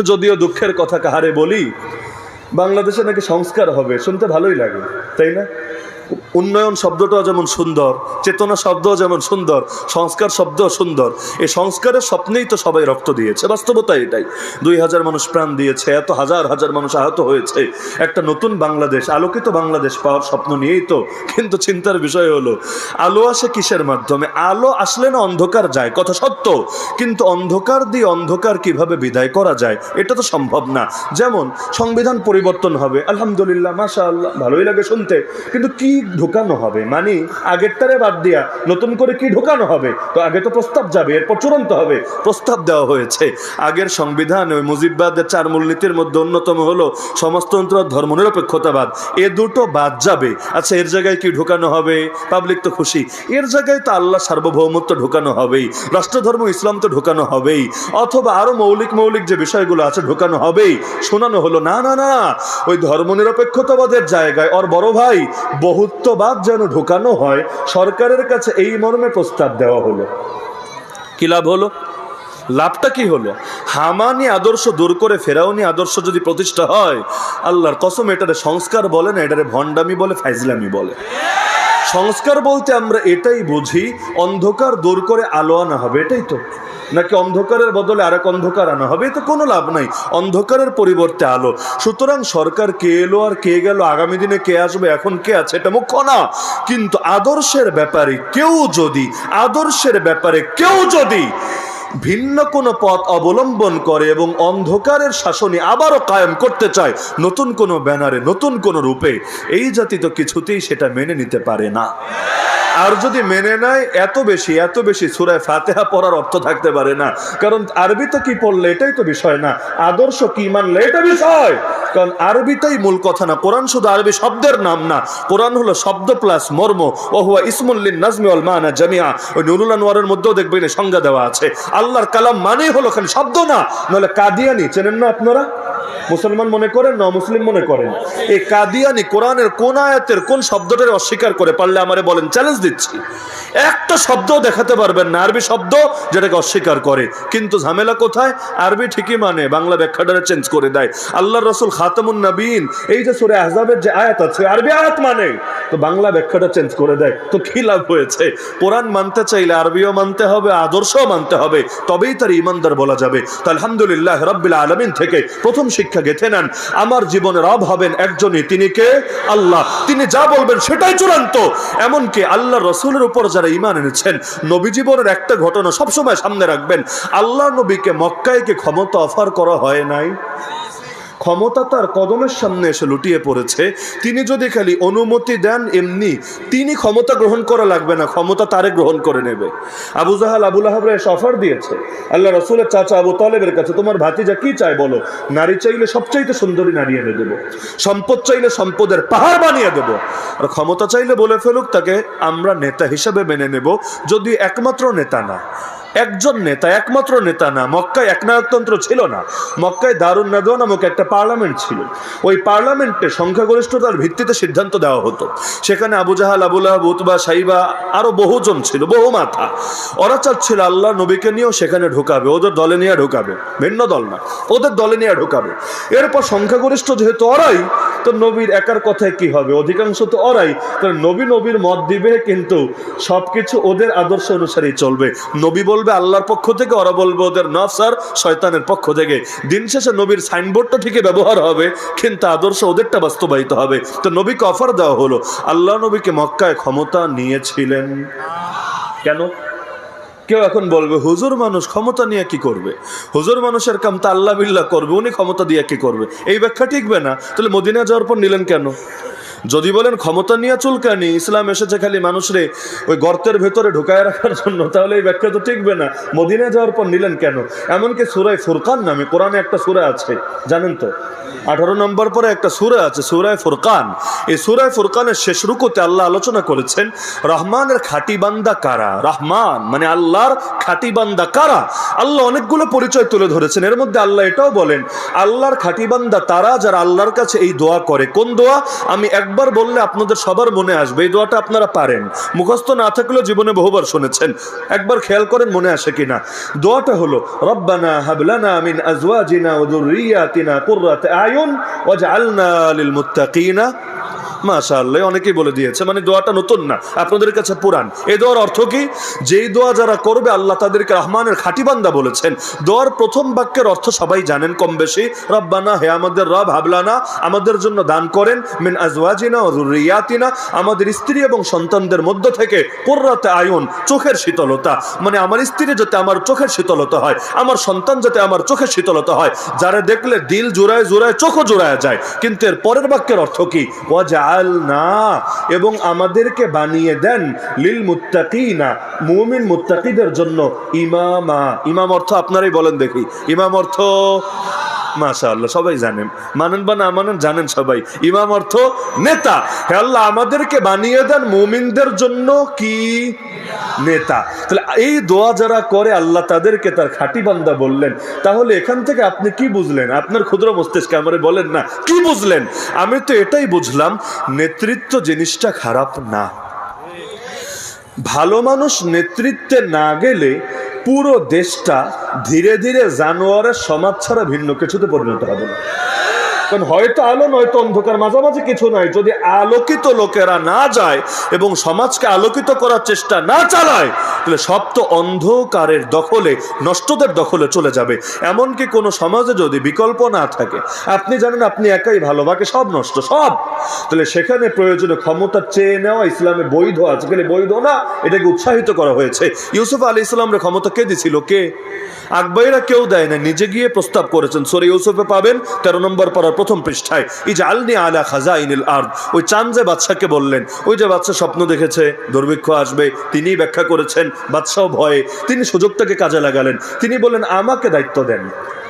যদিও দুঃখের কথা কাহারে বলি বাংলাদেশে নাকি সংস্কার হবে শুনতে ভালোই লাগে তাই না? উন্নয়ন শব্দটাও যেমন সুন্দর, চেতনা শব্দও যেমন সুন্দর, সংস্কার শব্দও সুন্দর, এই সংস্কারের স্বপ্নেই তো সবাই রক্ত দিয়েছে। বাস্তবতা এটাই। দুই হাজার মানুষ প্রাণ দিয়েছে, এত হাজার হাজার মানুষ আহত হয়েছে। একটা নতুন বাংলাদেশ, আলোকিত বাংলাদেশ পাওয়ার স্বপ্ন নিয়েই তো, কিন্তু চিন্তার বিষয় হলো, আলো আসে কিসের মাধ্যমে? আলো আসলে না অন্ধকার যায়, কথা সত্য। কিন্তু অন্ধকার দিয়ে অন্ধকার কীভাবে বিদায় করা যায়, এটা তো সম্ভব না। যেমন, সংবিধান পরিবর্তন হবে, আলহামদুলিল্লাহ মাশা আল্লাহ ভালোই লাগে শুনতে। কিন্তু কি ঢোকানো হবে? মানে আগেরটারে বাদ দিয়া নতুন করে কি ঢোকানো হবে? তো আগে তো প্রস্তাব যাবে, এরপর চূড়ান্ত হবে। প্রস্তাব দেওয়া হয়েছে। আগের সংবিধান ওই মুজিববাদের চার মূলনীতির মধ্যে অন্যতম হলো সমাজতন্ত্র, ধর্মনিরপেক্ষতাবাদ। এ দুটো বাদ যাবে। আচ্ছা এর জায়গায় কি ঢোকানো হবে? পাবলিক তো খুশি। এর জায়গায় তো আল্লাহ সার্বভৌমত্ব ঢোকানো হবেই। রাষ্ট্রধর্ম, ইসলাম তো ঢোকানো হবেই। অথবা আরও মৌলিক মৌলিক যে বিষয়গুলো আছে ঢোকানো হবেই। শোনানো হলো, না না না ওই ধর্মনিরপেক্ষতাবাদের জায়গায়, ওর বড় ভাই বহুত্ববাদ যেন ঢোকানো হয়, সরকারের কাছে এই মর্মে প্রস্তাব দেওয়া হলো। কি লাভ হলো? লাভটা কি হলো? হামানি আদর্শ দূর করে ফেরাউনি আদর্শ যদি প্রতিষ্ঠা হয়, আল্লাহর কসম এটারে সংস্কার বলে না, এটারে ভণ্ডামি বলে, ফাইজলামি বলে। সংস্কার বলতে আমরা এটাই বুঝি, অন্ধকার দূর করে আলো আনা হবে, এটাই তো। নাকি অন্ধকারের বদলে আরেক অন্ধকার আনা হবে, এতে কোনো লাভ নাই। অন্ধকারের পরিবর্তে আলো। সুতরাং সরকার কে এলো আর কে গেল, আগামী দিনে কে আসবে, এখন কে আছে, এটা মুখ্য না। কিন্তু আদর্শের ব্যাপারে কেউ যদি, আদর্শের ব্যাপারে কেউ যদি ভিন্ন কোনো পথ অবলম্বন করে এবং অন্ধকারের শাসনে আবারও কায়েম করতে চায়, নতুন কোনো ব্যানারে, নতুন কোনো রূপে। এই জাতি তো কিছুতেই সেটা মেনে নিতে পারে না। আর যদি মেনে নেয়, এত বেশি এত বেশি সুরায় ফাতেহা পড়ার অর্থ থাকতে পারে না। কারণ আরবিতে কি পড়লে, এটাই তো বিষয় না। আদর্শ কি মানলে, এটা বিষয়। কারণ আরবিটাই মূল কথা না। কোরআন শুধু আরবি শব্দের নাম না। কোরআন হলো শব্দ প্লাস মর্ম। ও হুয়া ইসমুল্লিন নাজমি অল মানা জামিয়া। ওই নুরুল আনোয়ারের মধ্যেও দেখবেন সংজ্ঞা দেওয়া আছে। আল্লাহর কালাম মানেই হলো খালি শব্দ না। নাহলে কাদিয়ানি, চেনেন না আপনারা? মুসলমান মনে করেন না মুসলিম মনে করেন? এই কাদিয়ানি কোরআনের কোন আয়াতের কোন শব্দটার অস্বীকার করে পারলে আমারে বলেন, চ্যালেঞ্জ দিচ্ছি। একটা শব্দও দেখাতে পারবেন না। আরবি শব্দ যেটাকে অস্বীকার করে। কিন্তু ঝামেলা কোথায়? আরবি ঠিকই মানে। বাংলা ব্যাখ্যাটা চেঞ্জ করে দেয়। আল্লাহ রসুল খাতামুন নবীন এই যে সুরে আহজাবের যে আয়াত আছে, আরবি আয়াত মানে? তো বাংলা ব্যাখ্যাটা চেঞ্জ করে দেয়। তো কি লাভ হয়েছে? কোরআন মানতে চাইলে আরবিও মানতে হবে, আদর্শও মানতে হবে। তবেই তার ইমানদার বলা যাবে। তো আলহামদুলিল্লাহ রব্বিল আলমিন থেকে প্রথম শিক্ষা গেথে নেন। আমার জীবনের রব হবেন একজনই। তিনি কে? আল্লাহ। তিনি যা বলবেন সেটাই চূড়ান্ত। এমনকি আল্লাহ রসুলের উপর যারা ইমান এনেছেন, নবী জীবনের একটা ঘটনা সবসময় সামনে রাখবেন। আল্লাহ নবীকে মক্কায়কে ক্ষমতা অফার করা হয় নাই? ক্ষমতা তার কদমের সামনে এসে লুটিয়ে পড়েছে। তিনি যদি খালি অনুমতি দেন, এমনি তিনি ক্ষমতা গ্রহণ করা লাগবে না, ক্ষমতা তারে গ্রহণ করে নেবে। আবু জাহাল, আবুল আহাবরা এসে অফার দিয়েছে। আল্লাহ রসুলের চাচা আবু তালেবের কাছে, তোমার ভাতিজা কি চায় বলো? নারী চাইলে সবচাইতে সুন্দরী নারী এনে দেবো। সম্পদ চাইলে সম্পদের পাহাড় বানিয়ে দেবো। আর ক্ষমতা চাইলে বলে ফেলুক, তাকে আমরা নেতা হিসেবে মেনে নেব, যদি একমাত্র নেতা না। একজন নেতা, একমাত্র নেতা না, মক্কায় একনায়কতন্ত্র ছিল না। মক্কায় দারুণ নাদোয়া নামক একটা পার্লামেন্ট ছিল। ওই পার্লামেন্টে সংখ্যাগরিষ্ঠতার ভিত্তিতে সিদ্ধান্ত দেওয়া হতো। সেখানে আবু জাহাল আবুল্লাহ বুতবা সাইবা আরও বহুজন ছিল, বহু মাথা। ওরা চাচ্ছিল আল্লাহ নবীকে নিয়েও সেখানে ঢোকাবে, ওদের দলে নিয়ে ঢোকাবে, ভিন্ন দল না, ওদের দলে নিয়ে ঢোকাবে। এরপর সংখ্যাগরিষ্ঠ যেহেতু ওরাই, তো নবীর একার কথায় কি হবে? অধিকাংশ তো ওরাই, কারণ নবী নবীর মত দিবে, কিন্তু সবকিছু ওদের আদর্শ অনুসারেই চলবে। নবী বলবে, আল্লাহর পক্ষ থেকে, ওরা বলবে, ওদের নফস শয়তানের পক্ষ থেকে। দিন শেষে নবীর সাইনবোর্ডটা ঠিকই ব্যবহার হবে, কিন্তু আদর্শ ওদেরটা বাস্তবায়িত হবে। তো নবীকে অফার দেওয়া হলো। আল্লাহ নবীকে মক্কায় ক্ষমতা নিয়েছিলেন। কেন? কেউ এখন বলবে, হুজুর মানুষ ক্ষমতা নিয়ে কি করবে? হুজুর মানুষের কাম তা আল্লাহ বিল্লাহ করবে, উনি ক্ষমতা দিয়ে কি করবে? এই ব্যাখ্যা ঠিকবে না? তাহলে মদিনা যাওয়ার পর নিলেন কেন? যদি বলেন ক্ষমতা নিয়ে চুলকানি ইসলাম এসেছে খালি মানুষরে ওই গর্তের ভেতরে ঢুকায় রাখার জন্য, তাহলে এই ব্যাখ্যা তো টিকবে না। মদিনা যাওয়ার পর নিলেন কেন? এমনকি সুরায় ফুরকান নামে কোরআনে একটা সুরা আছে, জানেন তো? আঠারো নম্বর পরে একটা সুরা আছে, সুরায় ফুরকান। এই সুরায় ফুরকানের শেষ রুকুতে আল্লাহ আলোচনা করেছেন, রহমানের খাটি বান্দা কারা? রহমান মানে আল্লাহর খাটি বান্দা কারা? আল্লাহ অনেকগুলো পরিচয় তুলে ধরেছেন, এর মধ্যে আল্লাহ এটাও বলেন, আল্লাহর খাটি বান্দা তারা যারা আল্লাহর কাছে এই দোয়া করে। কোন দোয়া? আমি এক একবার বললে আপনাদের সবার মনে আসবে, এই দোয়াটা আপনারা পারেন। মুখস্থ না থাকলেও জীবনে বহুবার শুনেছেন। একবার খেয়াল করেন মনে আসে কিনা। দোয়াটা হলো, রব্বানা হাবলানা মিন আজওয়াজিনা ওয়া যুররিয়াতিনা কুররাতা আয়ুন ওয়াজআলনা লিল মুত্তাকিনা। মাশাআল্লাহ, অনেকেই বলে দিয়েছে মানে দোয়াটা নতুন না, আপনাদের কাছে পুরান। দোয়ার অর্থ কি? যেই দোয়া যারা করবে, আল্লাহ তাদেরকে রহমানের খাঁটি বান্দা বলেছেন। দোয়ার প্রথম বাক্যের অর্থ সবাই জানেন কম বেশি, রব্বানা, হে আমাদের রব, হাবলানা, আমাদের জন্য দান করেন, মিন আজওয়াজিনা ও জুররিয়াতিনা আমাদের স্ত্রী এবং সন্তানদের মধ্য থেকে কোর্রাতে আয়ন, চোখের শীতলতা। মানে আমার স্ত্রী যাতে আমার চোখের শীতলতা হয়, আমার সন্তান যাতে আমার চোখের শীতলতা হয়, যারা দেখলে দিল জোড়ায় জোড়ায়, চোখও জোড়ায় যায়। কিন্তু এর পরের বাক্যের অর্থ কি? ওয়াজাল না এবং আমাদেরকে বানিয়ে দেন লিল মুত্তাকিনা, মুমিন মুত্তাকিদের জন্য ইমামা। ইমাম অর্থ আপনারাই বলেন দেখি। ইমাম অর্থ মাশাআল্লাহ, সবাই জানেন। মানেন বা না মানেন, জানেন সবাই। ইমাম অর্থ নেতা। হে আল্লাহ, আমাদেরকে বানিয়ে দেন মুমিনদের জন্য কি? নেতা। তাহলে এই দোয়া যারা করে, আল্লাহ তাদেরকে তার খাঁটি বান্দা বললেন। তাহলে এখান থেকে আপনি কি বুঝলেন? আপনার ক্ষুদ্র মস্তিষ্কে আমারে বলেন না, কি বুঝলেন? আমি তো এটাই বুঝলাম, নেতৃত্ব জিনিসটা খারাপ না। ভালো মানুষ নেতৃত্বে না গেলে পুরো দেশটা ধীরে ধীরে জানোয়ারের সমাজ ছাড়া ভিন্ন কিছুতে পরিণত হবে না। কারণ হয়তো আলো নয়তো অন্ধকার, মাঝামাঝি কিছু নাই। যদি আলোকিত লোকেরা না যায় এবং সমাজকে আলোকিত করার চেষ্টা না চালায়, তাহলে সব তো অন্ধকারের দখলে, নষ্টদের দখলে চলে যাবে। এমনকি কোনো সমাজে যদি বিকল্প না থাকে, আপনি জানেন আপনি একাই ভালো, বাকি সব নষ্ট, সব। তাহলে সেখানে প্রয়োজনে ক্ষমতা চেয়ে নেওয়া ইসলামে বৈধ, আজকাল বৈধ না, এটাকে উৎসাহিত করা হয়েছে। ইউসুফ আলী ইসলামের ক্ষমতা কে দিছিল? কে? আকবাইরা কেউ দেয় না নিজে গিয়ে প্রস্তাব করেছেন। সোরে ইউসুফে পাবেন, তেরো নম্বর পড়ার প্রথম পৃষ্ঠায় যে আলনি আলা খাজা ইনিল আর্দ। ওই চান যে বাদশাকে বললেন, ওই যে বাদশা স্বপ্ন দেখেছে, দুর্ভিক্ষ আসবে, তিনিই ব্যাখ্যা করেছেন বাদশাও ভয়ে, তিনি সুযোগটাকে কাজে লাগালেন। তিনি বললেন, আমাকে দায়িত্ব দেন।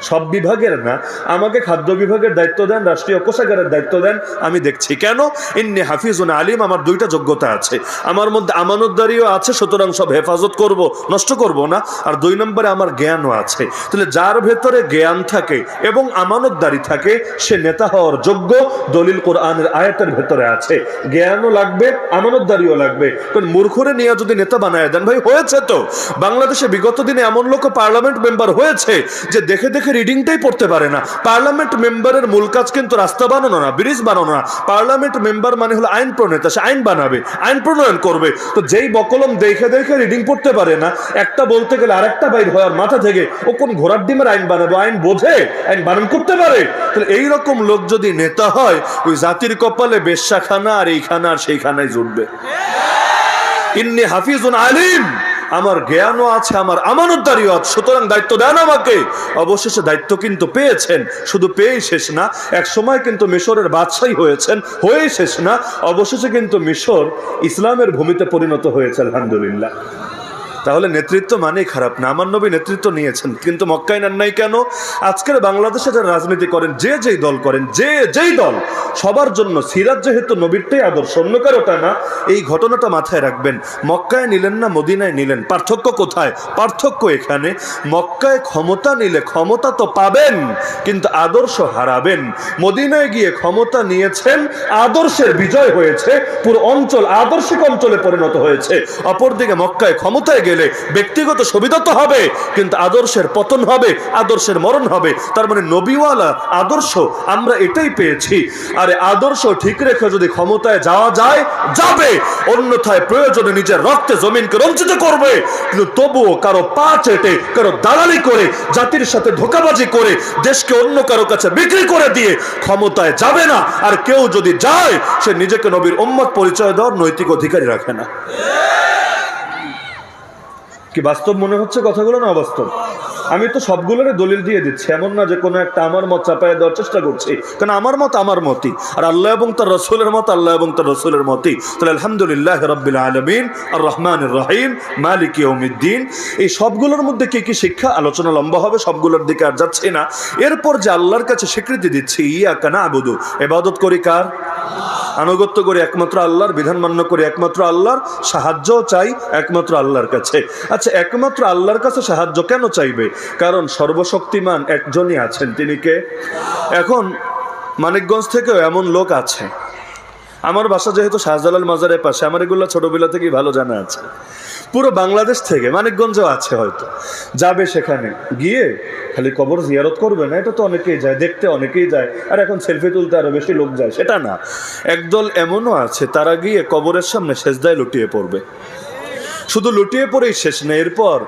সব বিভাগের না, আমাকে খাদ্য বিভাগের দায়িত্ব দেন, রাষ্ট্রীয় কোষাগারের দায়িত্ব দেন, আমি দেখছি। কেন? ইন্নি হাফিজুন আলিম, আমার দুইটা যোগ্যতা আছে। আমার মধ্যে আমানতদারিও আছে, সুতরাং সব হেফাজত করব, নষ্ট করব না। আর দুই নম্বরে আমার জ্ঞানও আছে। তাহলে যার ভেতরে জ্ঞান থাকে এবং আমানতদারি থাকে, সে নেতা হওয়ার যোগ্য দলিল কোরআনের আয়াতের ভেতরে আছে। জ্ঞানও লাগবে, আমানতদারিও লাগবে। কারণ মূর্খরে নিয়ে যদি নেতা বানায় দেন, ভাই, হয়েছে তো। বাংলাদেশে বিগত দিনে এমন লোক পার্লামেন্ট মেম্বার হয়েছে যে দেখে দেখে রিডিংটাই পড়তে পারে না। পার্লামেন্ট মেম্বারের মূল কাজ কিন্তু রাস্তা বানানো না, ব্রিজ বানানো না। পার্লামেন্ট মেম্বার মানে হলো আইন প্রণেতা, সে আইন বানাবে, আইন প্রণয়ন করবে। তো যেই বকলম দেখে দেখে রিডিং পড়তে পারে না, একটা বলতে গেলে আরেকটা বাইর হওয়ার মাথা থেকে, ও কোন ঘোড়ার ডিমের আইন বানাবে আইন বোঝে, আইন বানান করতে পারে। তাহলে এইরকম লোক যদি নেতা হয়, ওই জাতির কপালে বেশ্যাখানা আর এইখানা আর সেইখানায় জুটবে। ইন্নি হাফিজুন আলিম, আমার জ্ঞানও আছে, আমার আমানতদারিও আছে, সুতরাং দায়িত্ব দেন আমাকে। অবশেষে দায়িত্ব কিন্তু পেয়েছেন, শুধু পেয়েই শেষ না, এক সময় কিন্তু মিশরের বাদশাহী হয়েছেন, হয়েই শেষ না, অবশেষে কিন্তু মিশর ইসলামের ভূমিতে পরিণত হয়েছে, আলহামদুলিল্লাহ। তাহলে নেতৃত্ব মানেই খারাপ না। আমার নবী নেতৃত্ব নিয়েছেন, কিন্তু মক্কায় নেন নাই কেন? আজকের বাংলাদেশে যারা রাজনীতি করেন, যে যেই দল করেন, যে যেই দল, সবার জন্য সিরাজ যেহেতু নবীরটাই আদর্শ, অন্য কারোটা না, এই ঘটনাটা মাথায় রাখবেন। মক্কায় নিলেন না, মদিনায় নিলেন, পার্থক্য কোথায়? পার্থক্য এখানে, মক্কায় ক্ষমতা নিলে ক্ষমতা তো পাবেন, কিন্তু আদর্শ হারাবেন। মদিনায় গিয়ে ক্ষমতা নিয়েছেন, আদর্শের বিজয় হয়েছে, পুরো অঞ্চল আদর্শিক অঞ্চলে পরিণত হয়েছে। অপরদিকে মক্কায় ক্ষমতায় গেলে ব্যক্তিগত সুবিধা তো হবে, কিন্তু আদর্শের পতন হবে, আদর্শের মরণ হবে। তার মানে নবীওয়ালা আদর্শ, আমরা এটাই পেয়েছি। আরে আদর্শ ঠিক রেখে যদি ক্ষমতায় যাওয়া যায়, যাবে। অন্যথায় প্রয়োজনে নিজের রক্তে জমিনকে রঞ্চিত করবে। কিন্তু তবুও কারও পা চেটে, কারও দালালি করে, জাতির সাথে ধোকাবাজি করে, দেশকে অন্য কারও কাছে বিক্রি করে দিয়ে ক্ষমতায় যাবে না। আর কেউ যদি যায়, সে নিজেকে নবীর উম্মত পরিচয় দেওয়ার নৈতিক অধিকারী রাখে না। কি বাস্তব মনে হচ্ছে কথাগুলো না অবাস্তব? আমি তো সবগুলোরই দলিল দিয়ে দিচ্ছি, এমন না যে কোনো একটা আমার মত চাপাই দেওয়ার চেষ্টা করছি। কারণ আমার মত আমার মতই, আর আল্লাহ এবং তার রসুলের মত আল্লাহ এবং তার রসুলের মতই। তাহলে আলহামদুলিল্লাহ রব্বিল আলমিন আর রহমান রহিম, মালিক ইয়মিদ্দিন এই সবগুলোর মধ্যে কি কি শিক্ষা? আলোচনা লম্বা হবে, সবগুলোর দিকে আর যাচ্ছে না। এরপর যে আল্লাহর কাছে স্বীকৃতি দিচ্ছি ইয়া কানা আবুদু এবাদত করি কার? আনুগত্য করি একমাত্র আল্লাহর, বিধান মান্য করি একমাত্র আল্লাহর, সাহায্যও চাই একমাত্র আল্লাহর কাছে। আচ্ছা একমাত্র আল্লাহর কাছে সাহায্য কেন চাইবে? কারণ সর্বশক্তিমান একজনই আছেন। তিনি কে? এখন মানিকগঞ্জ থেকেও এমন লোক আছে। আমার বাসা যেহেতু শাহজালাল মাজারের পাশে, আমার এগুলো ছোটবেলা থেকেই ভালো জানা আছে। পুরো বাংলাদেশ থেকে মানিকগঞ্জও আছে হয়তো। যাবে সেখানে। গিয়ে খালি কবর জিয়ারত করবে না, এটা তো অনেকেই যায়, দেখতে অনেকেই যায়। আর এখন সেলফি তুলতে আরও বেশি লোক যায়, সেটা না। একদল এমনও আছে, তারা গিয়ে কবরের সামনে সেজদায় লুটিয়ে পড়বে। শুধু লুটিয়ে পড়েই শেষ নেই, এরপর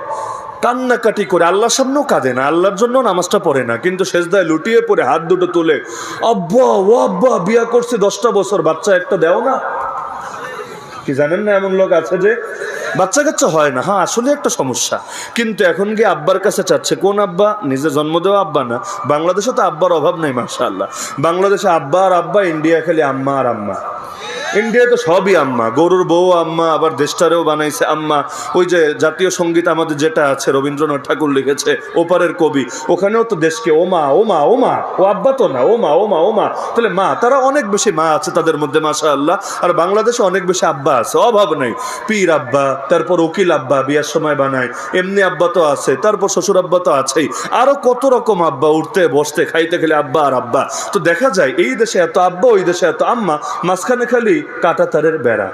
কান্নাকাটি করে আল্লাহর সামনেও কাঁদে না, আল্লাহর জন্য নামাজটা পড়ে না, কিন্তু শেষদায় লুটিয়ে পড়ে, হাত দুটো তুলে, আব্বা, ও আব্বা, বিয়া করছে দশটা বছর, বাচ্চা একটা দেও না। কি জানেন না এমন লোক আছে যে বাচ্চা কাচ্চা হয় না হ্যাঁ আসলে একটা সমস্যা। কিন্তু এখন গিয়ে আব্বার কাছে চাচ্ছে, কোন আব্বা? নিজে জন্ম দেওয়া আব্বা না। বাংলাদেশে তো আব্বার অভাব নেই মাসা আল্লাহ বাংলাদেশে আব্বা আর আব্বা, ইন্ডিয়া খালি আম্মা আর আম্মা। ইন্ডিয়া তো সবই আম্মা। গরুর বউ আম্মা, আবার দেশটারেও বানাইছে আম্মা। ওই যে জাতীয় সংগীত আমাদের যেটা আছে, রবীন্দ্রনাথ ঠাকুর লিখেছে, ওপারের কবি। ওখানেও তো দেশকে ওমা ওমা ওমা। ও আব্বা তো না, ওমা ওমা ওমা। তাহলে মা, তারা অনেক বেশি মা আছে তাদের মধ্যে মাসা আল্লাহ আর বাংলাদেশে অনেক বেশি আব্বা আছে, অভাব নেই। পীর আব্বা, তারপর উকিল আব্বা বিয়ার সময় বানায়। এমনি আব্বা তো আছে, তারপর শ্বশুর আব্বা তো আছেই। আরও কত রকম আব্বা, উঠতে, বসতে, খাইতে খেলে আব্বা আর আব্বা। তো দেখা যায়, এই দেশে এত আব্বা, ওই দেশে এত আম্মা। মাঝখানে খালি কাটা তারের বেড়া।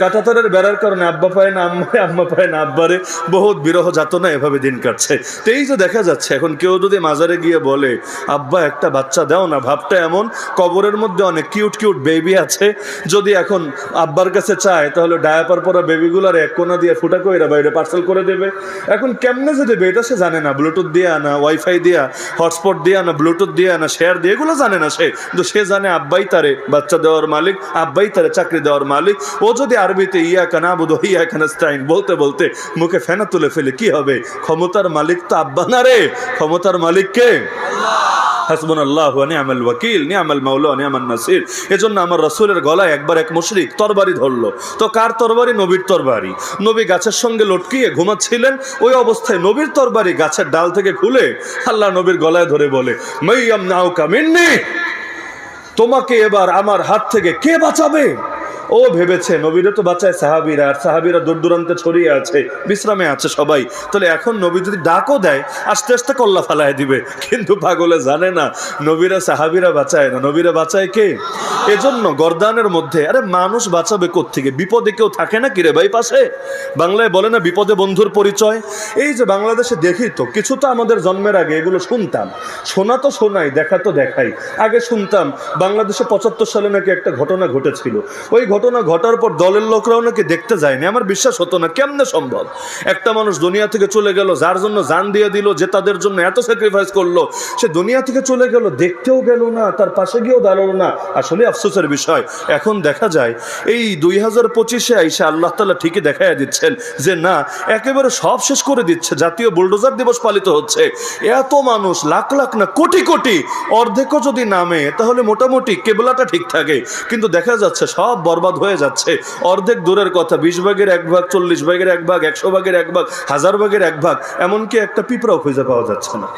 কাটাতারের বেড়ার কারণে, আব্বা পায় না, আম্মা আম্মা পায় না আব্বারে বহুত বিরহ যাতনা এভাবে দিন কাটছে। তো এই যে দেখা যাচ্ছে, এখন কেউ যদি মাজারে গিয়ে বলে, আব্বা, একটা বাচ্চা দাও না, ভাবটা এমন, কবরের মধ্যে অনেক কিউট কিউট বেবি আছে, যদি এখন আব্বার কাছে চায়, তাহলে ডায়াপার পরা বেবিগুলার এক কোনা দিয়ে ফুটা কইরা বাইরে পার্সেল করে দেবে। এখন কেমনে যে দেবে, এটা সে জানে না। ব্লুটুথ দিয়ে আনা ওয়াইফাই দিয়া হটস্পট দিয়ে আনা ব্লুটুথ দিয়ে আনা শেয়ার দিয়ে, এগুলো জানে না সে। কিন্তু সে জানে আব্বাই তারে বাচ্চা দেওয়ার মালিক, আব্বাই তারে চাকরি দেওয়ার মালিক। ও যদি আরবিতে ইয়া কানা বুধ ইয়া কানাস্তাইন বলতে বলতে মুখে ফেনা তুলে ফেলে কি হবে? ক্ষমতার মালিক তো আব্বা না রে ক্ষমতার মালিক কে? হাসবুন আল্লাহ নিয়ামাল ওয়াকিল নিয়ামাল নিয়ামাল নাসির। এজন্য আমার রসুলের গলায় একবার এক মুশরিক তরবারি ধরলো। তো কার তরবারি? নবীর তরবারি। নবী গাছের সঙ্গে লটকিয়ে ঘুমাচ্ছিলেন ওই অবস্থায় নবীর তরবারি গাছের ডাল থেকে খুলে আল্লাহ নবীর গলায় ধরে বলে মাইয়াম নাও কামিন্নি তোমাকে এবার আমার হাত থেকে কে বাঁচাবে? ও ভেবেছে নবীরে তো বাঁচায় সাহাবিরা, আর সাহাবিরা দূর দূরান্তে ছড়িয়ে আছে, বিশ্রামে আছে সবাই। তাহলে এখন নবী যদি ডাকও দেয়, আস্তে আস্তে কল্লা ফালায় দিবে। কিন্তু পাগলে জানে না, নবীরা সাহাবিরা বাঁচায় না। নবীরা বাঁচায় কে? এজন্য গরদানের মধ্যে, আরে মানুষ বাঁচাবে থেকে বিপদে কেউ থাকে না কিরে ভাই পাশে? বাংলায় বলে না বিপদে বন্ধুর পরিচয়? এই যে বাংলাদেশে দেখি তো, কিছু তো আমাদের জন্মের আগে এগুলো শুনতাম। শোনা তো শোনাই, দেখা তো দেখাই। আগে শুনতাম, বাংলাদেশে পঁচাত্তর সালে নাকি একটা ঘটনা ঘটেছিল। ওই ঘটনা ঘটার পর দলের লোকরাও নাকি দেখতে যায়নি। আমার বিশ্বাস হতো না, কেমনে সম্ভব? একটা মানুষ দুনিয়া থেকে চলে গেল, যার জন্য জান দিয়ে দিল যে তাদের জন্য এত স্যাক্রিফাইস করল, সে দুনিয়া থেকে চলে গেল, দেখতেও গেল না, তার পাশে গিয়েও দাঁড়াল না। আসলে আফসোসের বিষয়, এখন দেখা যায়, এই দুই হাজার পঁচিশে আইসা আল্লাহ তালা ঠিকই দেখাই দিচ্ছেন যে না, একেবারে সব শেষ করে দিচ্ছে, জাতীয় বুলডোজার দিবস পালিত হচ্ছে। এত মানুষ, লাখ লাখ না, কোটি কোটি অর্ধেকও যদি নামে, তাহলে মোটামুটি কেবলাটা ঠিক থাকে। কিন্তু দেখা যাচ্ছে সব বরবাদ হয়ে যাচ্ছে। অর্ধেক দূরের কথা, বিশ ভাগের এক ভাগ, চল্লিশ ভাগের এক ভাগ, একশো ভাগের এক ভাগ, হাজার ভাগের এক ভাগ, এমনকি একটা পিঁপড়াও খুঁজে পাওয়া যাচ্ছে না।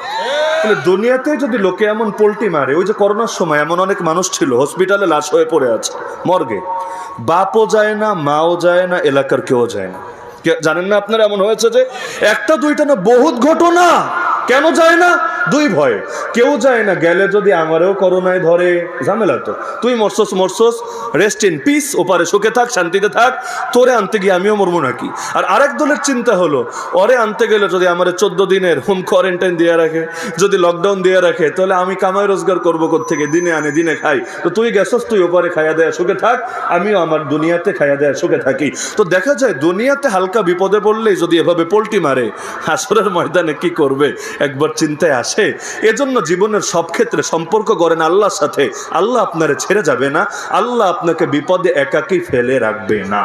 দুনিয়াতে যদি লোকে এমন পোল্টি মারে, ওই যে করোনার সময় এমন অনেক মানুষ ছিল, হসপিটালে লাশ হয়ে পড়ে আছে, মর্গে। বাপও যায় না, মাও যায় না, এলাকার কেউ যায় না। জানেন না আপনার এমন হয়েছে যে একটা দুইটা না, বহুত ঘটনা। কেন যায় না? দুই ভয়ে। কেউ যায় না, গেলে যদি আমারও করোনায় ধরে। ঝামেলা তো। তুই মরছস মরছস রেস্ট ইন পিস ওপারে সুখে থাক, শান্তিতে থাক। তোরে আনতে গিয়ে আমিও মরবো নাকি? আর আরেক দলের চিন্তা হলো, ওরে আনতে গেলে যদি আমার চোদ্দ দিনের হোম কোয়ারেন্টাইন দিয়ে রাখে, যদি লকডাউন দিয়ে রাখে, তাহলে আমি কামাই রোজগার করব থেকে দিনে আনে, দিনে খাই। তো তুই গেছস, তুই ওপারে খাইয়া দেয়া, সুখে থাক। আমিও আমার দুনিয়াতে খাইয়া দেয়া, সুখে থাকি। তো দেখা যায়, দুনিয়াতে হালকা বিপদে পড়লেই যদি এভাবে পোল্টি মারে, হাসরের ময়দানে কি করবে? একবার চিন্তায় আসে, এজন্য জীবনের সব ক্ষেত্রে সম্পর্ক করেন আল্লাহর সাথে। আল্লাহ আপনারে ছেড়ে যাবে না, আল্লাহ আপনাকে বিপদে একাকি ফেলে রাখবে না।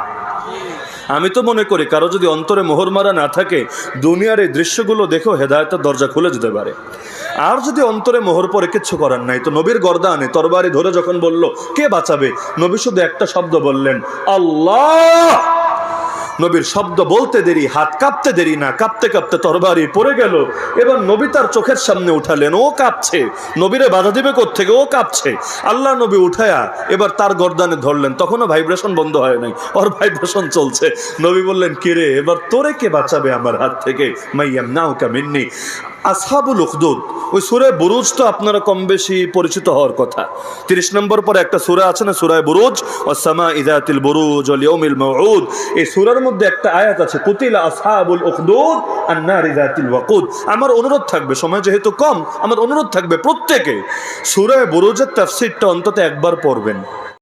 আমি তো মনে করি, কারও যদি অন্তরে মোহর মারা না থাকে, দুনিয়ার এই দৃশ্যগুলো দেখেও হেদায়তের দরজা খুলে যেতে পারে। আর যদি অন্তরে মোহর পরে কিচ্ছু করার নাই, তো নবীর গর্দানে তরবারি ধরে যখন বলল, কে বাঁচাবে? নবী শুধু একটা শব্দ বললেন, আল্লাহ! নবীর শব্দ বলতে দেরি, হাত কাঁপতে দেরি না, কাঁপতে কাঁপতে তরবারি পড়ে গেল। এবার নবী তার চোখের সামনে উঠালেন, ও কাঁপছে। নবীরে বাধা দিবে থেকে ও কাঁপছে। আল্লাহ নবী উঠায়া এবার তার গরদানে ধরলেন। তখনও ভাইব্রেশন বন্ধ হয় নাই, ওর ভাইব্রেশন চলছে। নবী বললেন, কিরে, এবার তোরে কে বাঁচাবে আমার হাত থেকে? মাইয়াম নাও কামিন্নি আসহাবুল উখদুদ। ওই সুরে বুরুজ তো আপনারা কম বেশি পরিচিত হওয়ার কথা। তিরিশ নম্বর পরে একটা সুরা আছে না সুরায় বুরুজ? ওসামা ইদাতিল বুরুজ অল ইয়মিল মউদ এই সুরার মধ্যে একটা আয়াত আছে, কুতিলা আসহাবুল উখদুদ আন্নার ইদাতিল ওয়াকুদ। আমার অনুরোধ থাকবে, সময় যেহেতু কম, আমার অনুরোধ থাকবে প্রত্যেকে সুরায় বুরুজের তাফসিরটা অন্তত একবার পড়বেন।